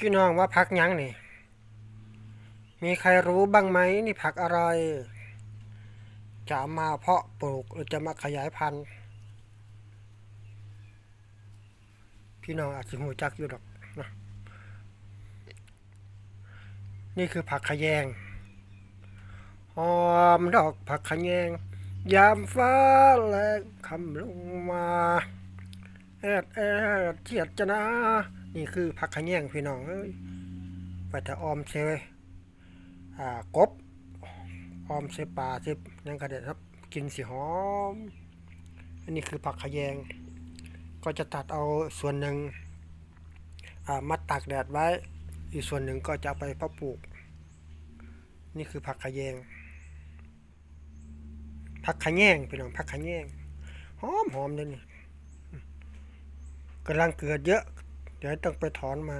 พี่น้องว่าพักยังนี่ มีใครรู้บ้างไหมนี่ผักอะไร จะมาเพาะปลูกหรือจะมาขยายพันธุ์ พี่น้องอาจจะหูจักอยู่ดอกนะนี่คือผักขยงหอมดอกผักขยง ยามฟ้าแลงคำลงมา แอดแอดเจียดจะนะ นี่คือผักขะแยงพี่น้องเอ้ยไปแต่ออมเซยอ่ากบออมเซปลาเซนั่นก็ได้ครับ กินสิหอม อันนี้คือผักขะแยง ก็จะตัดเอาส่วนหนึ่งอ่ามาตากแดดไว้ อีกส่วนหนึ่งก็จะไปเพาะปลูก นี่คือผักขะแยงผักขะแยงพี่น้องผักขะแยงหอมหอมเลยนี่กำลังเกิดเยอะ เดี๋ยวต้องไปถอนมา